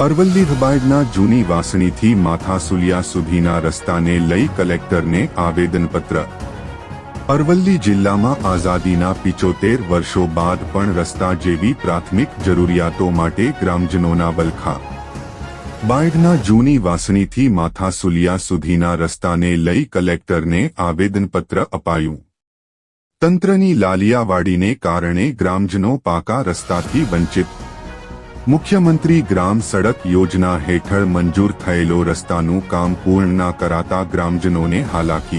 અરવલ્લી હબાયડના જૂની વાસણીથી માથાસુલિયા સુધીના રસ્તાને લઈ કલેક્ટરને આવેદનપત્ર. અરવલ્લી જિલ્લામાં આઝાદીના પિચોતેર વર્ષો બાદ પણ રસ્તા જેવી પ્રાથમિક જરૂરિયાતો માટે ગ્રામજનોના વલખા. બાયડના જૂની વાસણીથી માથાસુલિયા સુધીના રસ્તાને લઈ કલેક્ટરને આવેદનપત્ર અપાયું. તંત્રની લાલિયાવાડીને કારણે ગ્રામજનો પાકા રસ્તાથી વંચિત મુખ્યમંત્રી ગ્રામ સડક યોજના હેઠળ મંજૂર થયેલો રસ્તાનું કામ પૂર્ણ ના કરાતા ગ્રામજનોને હાલાકી.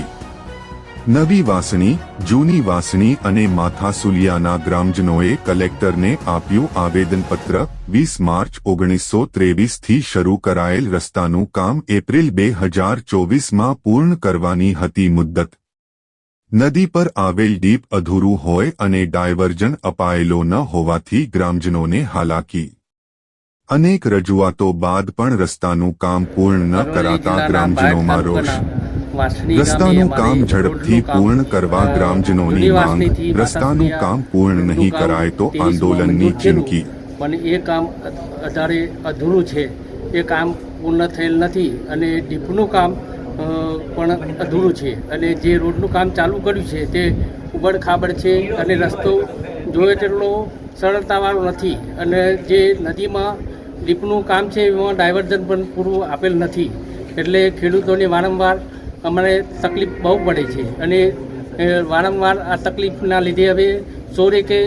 નવી વાસણી, જૂની વાસણી અને માથાસુલિયાના ગ્રામજનોએ કલેક્ટરને આપ્યું આવેદનપત્ર, વીસ માર્ચ ઓગણીસો ત્રેવીસથી શરૂ કરાયેલ રસ્તાનું કામ એપ્રિલ બે હજાર ચોવીસમાં પૂર્ણ કરવાની હતી મુદ્દત. નદી પર આવેલ ડીપ અધૂરું હોય અને ડાયવર્જન અપાયેલો ન હોવાથી ગ્રામજનોને હાલાકી. અનેક રજૂઆતો બાદ પણ રસ્તાનું કામ પૂર્ણ ન કરાતા ગ્રામજનોમાં રોષ. રસ્તાનું કામ ઝડપથી પૂર્ણ કરવા ગ્રામજનોની માંગ. રસ્તાનું કામ પૂર્ણ નહીં કરાય તો આંદોલનની ચીમકી. પણ એ કામ અત્યારે અધૂરું છે. એ કામ પૂર્ણ થયેલ નથી અને ડીપનું કામ પણ અધૂરું છે. અને જે રોડનું કામ ચાલુ કર્યું છે તે ઉબડ ખાબડ છે અને રસ્તો જોઈએ તેટલો સરળતાવાળો નથી. અને જે નદીમાં ડીપનું કામ છે એમાં ડાયવર્ઝન પણ પૂરું આપેલ નથી. એટલે ખેડૂતોને વારંવાર અમારે તકલીફ બહુ પડે છે. અને વારંવાર આ તકલીફના લીધે હવે સોરે કે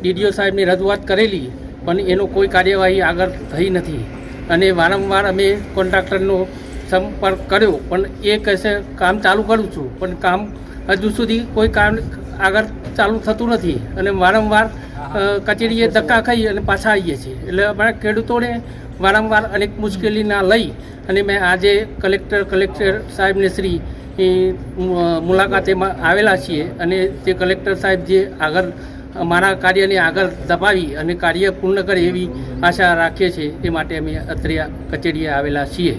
ડીડીઓ સાહેબની રજૂઆત કરેલી, પણ એનો કોઈ કાર્યવાહી આગળ થઈ નથી. અને વારંવાર અમે કોન્ટ્રાક્ટરનો સંપર્ક કર્યો, પણ એ કહેશે કામ ચાલુ કરું છું. પણ કામ હજુ સુધી કોઈ કામ આગળ ચાલુ થતું નથી અને વારંવાર કચેરીએ ધક્કા ખાઈ અને પાછા આવીએ છીએ. એટલે અમારા ખેડૂતોને વારંવાર અનેક મુશ્કેલીના લઈ અને મેં આજે કલેક્ટર કલેક્ટર સાહેબને શ્રી મુલાકાતે આવેલા છીએ અને તે કલેક્ટર સાહેબ જે આગળ મારા કાર્યને આગળ દબાવી અને કાર્ય પૂર્ણ કરે એવી આશા રાખીએ છીએ. એ માટે અમે અત્રે કચેરીએ આવેલા છીએ.